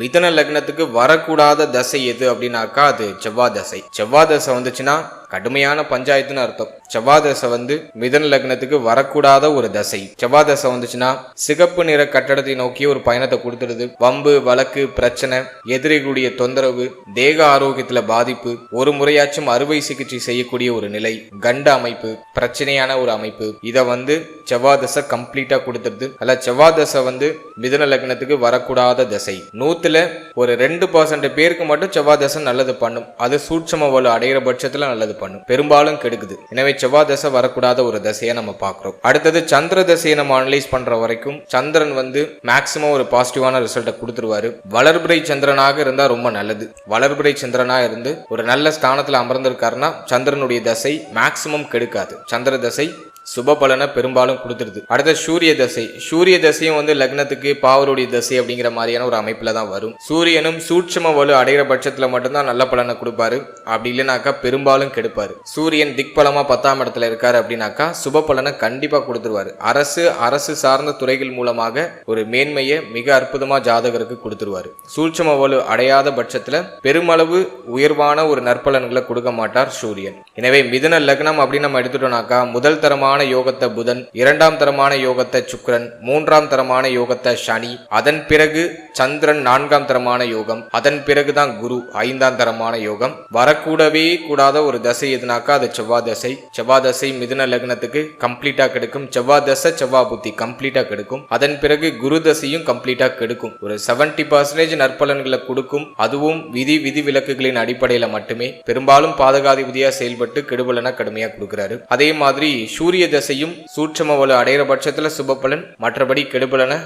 மிதன லக்னத்துக்கு வரக்கூடாத தசை எது அப்படின்னாக்கா அது செவ்வாய் தசை. செவ்வாய் தசை வந்துச்சுன்னா கடுமையான பஞ்சாயத்துன்னு அர்த்தம். செவ்வாய் தசை வந்து மிதன லக்னத்துக்கு வரக்கூடாத ஒரு தசை. செவ்வாய் தசை வந்துச்சுன்னா சிகப்பு நிற கட்டடத்தை நோக்கி ஒரு பயணத்தை கொடுத்துடுது. வம்பு வழக்கு பிரச்சனை எதிரிகளுடைய தொந்தரவு தேக ஆரோக்கியத்துல பாதிப்பு ஒரு முறையாச்சும் அறுவை சிகிச்சை செய்யக்கூடிய ஒரு நிலை கண்ட அமைப்பு பிரச்சனையான ஒரு அமைப்பு. இதை வந்து செவ்வாய் தசை கம்ப்ளீட்டா கொடுத்துருது அல்ல செவ்வாய் தசை வந்து மிதன லக்னத்துக்கு வரக்கூடாத தசை. நூத்துல ஒரு ரெண்டு பர்சன்ட் பேருக்கு மட்டும் செவ்வாய் தசை நல்லது பண்ணும். அது சூட்சம வலு அடையிற பட்சத்துல நல்லது பண்ணும் பெரும்பாலும் கெடுக்குது. எனவே செவ்வாய் தசை வரக்கூடாத ஒரு தசையை நம்ம பார்க்குறோம். அடுத்தது சந்திர தசையை நம்ம அனலைஸ் பண்ற வரைக்கும் சந்திரன் வந்து மேக்சிமம் ஒரு பாசிட்டிவான ரிசல்ட்டை கொடுத்துருவாரு. வளர்பிறை சந்திரனாக இருந்தா ரொம்ப நல்லது. வளர்பிறை சந்திரனா இருந்து ஒரு நல்ல ஸ்தானத்தில் அமர்ந்திருக்காருன்னா சந்திரனுடைய தசை மேக்சிமம் கெடுக்காது. சந்திர தசை சுப பலனை பெரும்பாலும் கொடுத்துருது. அடுத்த சூரிய தசை. சூரிய தசையும் வந்து லக்னத்துக்கு பாவருடைய தசை அப்படிங்கிற மாதிரியான ஒரு அமைப்புல தான் வரும். சூரியனும் சூட்சம வலு அடைகிற பட்சத்துல மட்டும்தான் நல்ல பலனை கொடுப்பாரு. அப்படி இல்லைனாக்கா பெரும்பாலும் கெடுப்பாரு. சூரியன் திக்பலமாக பத்தாம் இடத்துல இருக்காரு அப்படின்னாக்கா சுப பலனை கண்டிப்பா கொடுத்துருவாரு. அரசு அரசு சார்ந்த துறைகள் மூலமாக ஒரு மேன்மையை மிக அற்புதமா ஜாதகருக்கு கொடுத்துருவாரு. சூட்சம வலு அடையாத பட்சத்துல பெருமளவு உயர்வான ஒரு நற்பலன்களை கொடுக்க மாட்டார் சூரியன். எனவே மிதுன லக்னம் அப்படின்னு நம்ம எடுத்துட்டோம்னாக்கா முதல் தரமான யோகத்தை புதன் இரண்டாம் தரமான யோகத்தை சுக்கிரன் மூன்றாம் தரமான யோகத்தை சனி அதன் பிறகு சந்திரன் நான்காம் தரமான யோகம் அதன் பிறகுதான் குரு ஐந்தாம் தரமான யோகம். வரக்கூடவே கூடாத ஒரு தசை எதுனாக்கா? அது செவ்வாய் தசை செவ்வாய் தசை மிதுன லக்னத்துக்கு கம்ப்ளீட்டா கெடுக்கும். செவ்வாய் தசை செவ்வாய் புத்தி கம்ப்ளீட்டா கெடுக்கும். அதன் பிறகு குரு தசையும் கம்ப்ளீட்டா கெடுக்கும். ஒரு 70% பர்சன்டேஜ் நற்பலன்களை கொடுக்கும். அதுவும் விதி விதி விலக்குகளின் அடிப்படையில மட்டுமே. பெரும்பாலும் பாதகாதிபதியா செயல்பட்டு கெடுபலனா கடுமையா கொடுக்கிறாரு. அதே மாதிரி சூரிய தசையும் சூட்சம வலு அடையிற பட்சத்துல சுபபலன் மற்றபடி கெடுபலன.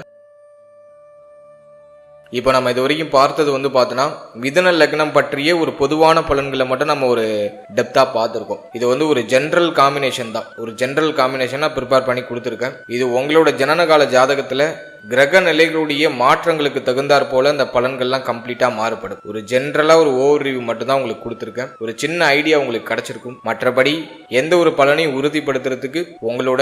இப்போ நம்ம இது வரைக்கும் பார்த்தது வந்து பார்த்தோன்னா மிதன லக்னம் பற்றிய ஒரு பொதுவான பலன்களை மட்டும் நம்ம ஒரு டெப்த்தாக பார்த்துருக்கோம். இது வந்து ஒரு ஜென்ரல் காம்பினேஷன் தான். ஒரு ஜென்ரல் காம்பினேஷனாக ப்ரிப்பேர் பண்ணி கொடுத்துருக்கேன். இது உங்களோட ஜனனகால ஜாதகத்தில் கிரக நிலைகளுடைய மாற்றங்களுக்கு தகுந்தாற் போல அந்த பலன்கள்லாம் கம்ப்ளீட்டாக மாறுபடும். ஒரு ஜென்ரலாக ஒரு ஓவர் ரிவ்யூ மட்டும்தான் உங்களுக்கு கொடுத்துருக்கேன். ஒரு சின்ன ஐடியா உங்களுக்கு கிடைச்சிருக்கும். மற்றபடி எந்த ஒரு பலனையும் உறுதிப்படுத்துறதுக்கு உங்களோட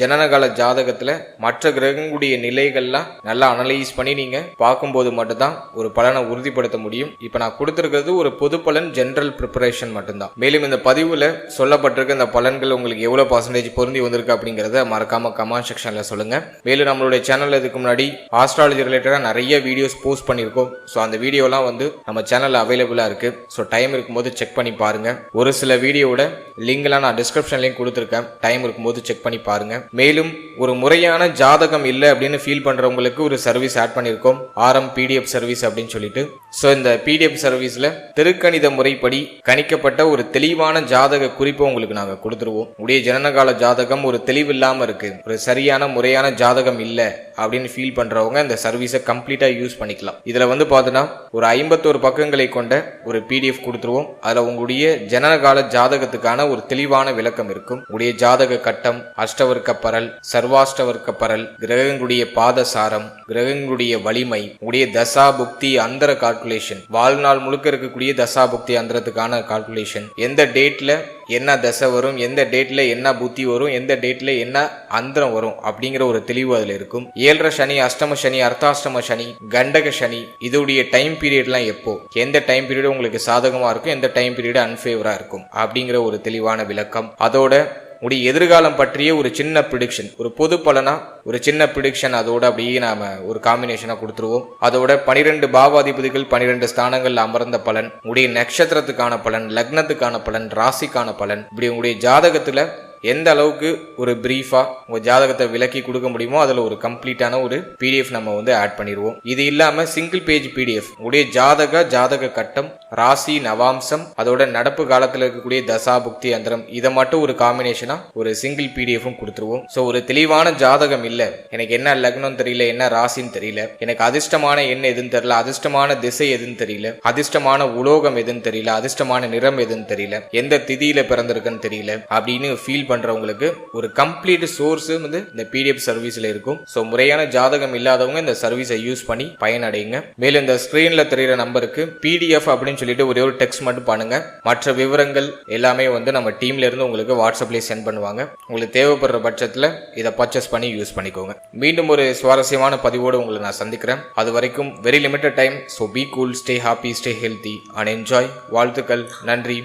ஜனனகால ஜாதகத்துல மற்ற கிரகங்களுடைய நிலைகள்லாம் நல்லா அனலைஸ் பண்ணி நீங்க பார்க்கும்போது மட்டும்தான் ஒரு பலனை உறுதிப்படுத்த முடியும். இப்போ நான் கொடுத்துருக்கிறது ஒரு பொது பலன் ஜென்ரல் ப்ரிப்பரேஷன் மட்டும்தான். மேலும் இந்த பதிவுல சொல்லப்பட்டிருக்க இந்த பலன்கள் உங்களுக்கு எவ்வளவு பர்சன்டேஜ் பொருந்தி வந்திருக்கு அப்படிங்கறத மறக்காம கமெண்ட் செக்ஷன்ல சொல்லுங்க. மேலும் நம்மளுடைய சேனல் இதுக்கு முன்னாடி ஆஸ்ட்ராலஜி ரிலேட்டடா நிறைய வீடியோஸ் போஸ்ட் பண்ணியிருக்கோம். ஸோ அந்த வீடியோலாம் வந்து நம்ம சேனலில் அவைலபிளா இருக்கு. ஸோ டைம் இருக்கும்போது செக் பண்ணி பாருங்க. ஒரு சில வீடியோவோட லிங்க்லாம் நான் டிஸ்கிரிப்ஷன்லையும் கொடுத்துருக்கேன். டைம் இருக்கும்போது செக் பண்ணி பாருங்க. மேலும் ஒரு முறையான ஜாதகம் இல்லை அப்படின்னு ஃபீல் பண்றவங்களுக்கு ஒரு சர்வீஸ் ஆட் பண்ணியிருக்கோம். ஆர்எம் பிடிஎஃப் சர்வீஸ் அப்படின்னு சொல்லிட்டு. ஸோ இந்த பிடிஎஃப் சர்வீஸ்ல திருக்கணித முறைப்படி கணிக்கப்பட்ட ஒரு தெளிவான ஜாதக குறிப்பை உங்களுக்கு நாங்கள் கொடுத்துருவோம். உடைய ஜனனகால ஜாதகம் ஒரு தெளிவு இல்லாமல் இருக்கு. ஒரு சரியான முறையான ஜாதகம் இல்லை அப்படின்னு ஃபீல் பண்ணுறவங்க இந்த சர்வீஸை கம்ப்ளீட்டாக யூஸ் பண்ணிக்கலாம். இதில் வந்து பார்த்தோன்னா ஒரு ஐம்பத்தோரு பக்கங்களை கொண்ட ஒரு பிடிஎஃப் கொடுத்துருவோம். அதில் உங்களுடைய ஜனனகால ஜாதகத்துக்கான ஒரு தெளிவான விளக்கம் இருக்கும். உடைய ஜாதக கட்டம் அஷ்டவர்க்க பரல் சர்வாஷ்டவர்க்க பரல் கிரகங்களுடைய பாதசாரம் கிரகங்களுடைய வலிமை உடைய தசா புக்தி அந்தர கால்குலேஷன் வாழ்நாள் முழுக்க இருக்கக்கூடிய தசா புக்தி அந்தரத்துக்கான கால்குலேஷன் எந்த டேட்ல என்ன தசை வரும் எந்த டேட்ல என்ன புத்தி வரும் எந்த டேட்ல என்ன அந்தரம் வரும் அப்படிங்கிற ஒரு தெளிவு அதுல இருக்கும். ஏழரை சனி அஷ்டம சனி அர்த்தாஷ்டம சனி கண்டக சனி இதோடைய டைம் பீரியட்லாம் எப்போ? எந்த டைம் பீரியட் உங்களுக்கு சாதகமா இருக்கும் எந்த டைம் பீரியட் அன்ஃபேவராக இருக்கும் அப்படிங்கிற ஒரு தெளிவான விளக்கம். அதோட உடைய எதிர்காலம் பற்றிய ஒரு சின்ன ப்ரிடிக்ஷன் ஒரு பொது பலனா ஒரு சின்ன ப்ரிடிக்ஷன் அதோட அப்படியே நாம ஒரு காம்பினேஷனா கொடுத்துருவோம். அதோட பனிரெண்டு பாவாதிபதிகள் பனிரெண்டு ஸ்தானங்கள்ல அமர்ந்த பலன் உடைய நட்சத்திரத்துக்கான பலன் லக்னத்துக்கான பலன் ராசிக்கான பலன் இப்படி உங்களுடைய ஜாதகத்துல எந்த அளவுக்கு ஒரு பிரீஃபா உங்க ஜாதகத்தை விளக்கி கொடுக்க முடியுமோ அதுல ஒரு கம்ப்ளீட்டான ஒரு பிடிஎஃப் நம்ம வந்து ஆட் பண்ணிடுவோம் இது இல்லாம சிங்கிள் பேஜ் பிடிஎஃப் உடைய ஜாதக ஜாதக கட்டம் ராசி நவாம்சம் அதோட நடப்பு காலத்தில் இருக்கக்கூடிய தசா புக்தி அந்தரம் இதை மட்டும் ஒரு காம்பினேஷனா ஒரு சிங்கிள் பிடிஎஃப்பும் கொடுத்துருவோம். ஸோ ஒரு தெளிவான ஜாதகம் இல்லை. எனக்கு என்ன லக்னம் தெரியல என்ன ராசின்னு தெரியல. எனக்கு அதிர்ஷ்டமான எண் எதுன்னு தெரியல அதிர்ஷ்டமான திசை எதுன்னு தெரியல. அதிர்ஷ்டமான உலோகம் எதுன்னு தெரியல அதிர்ஷ்டமான நிறம் எதுன்னு தெரியல. எந்த திதியில பிறந்திருக்குன்னு தெரியல அப்படின்னு ஃபீல் பண்றவங்களுக்கு ஒரு கம்ப்ளீட் சோர்ஸ் வந்து இந்த பிடிஎஃப் சர்வீஸ்ல இருக்கும். ஸோ முறையான ஜாதகம் இல்லாதவங்க இந்த சர்வீஸை யூஸ் பண்ணி பயனடைங்க. மேலும் இந்த ஸ்கிரீன்ல தெரியிற நம்பருக்கு பிடிஎஃப் அப்படின்னு சொல்லிட்டு ஒரே ஒரு டெக்ஸ்ட் மட்டும் பண்ணுங்க. மற்ற விவரங்கள் எல்லாமே வந்து நம்ம டீம்ல இருந்து உங்களுக்கு வாட்ஸ்அப்லேயே சென்ட் பண்ணுவாங்க. உங்களுக்கு தேவைப்படுற பட்சத்தில் இதை பர்ச்சேஸ் பண்ணி யூஸ் பண்ணிக்கோங்க. மீண்டும் ஒரு சுவாரஸ்யமான பதிவோடு உங்களை நான் சந்திக்கிறேன். அது வரைக்கும் very limited time so be cool stay happy stay healthy and enjoy வாழ்த்துக்கள். நன்றி.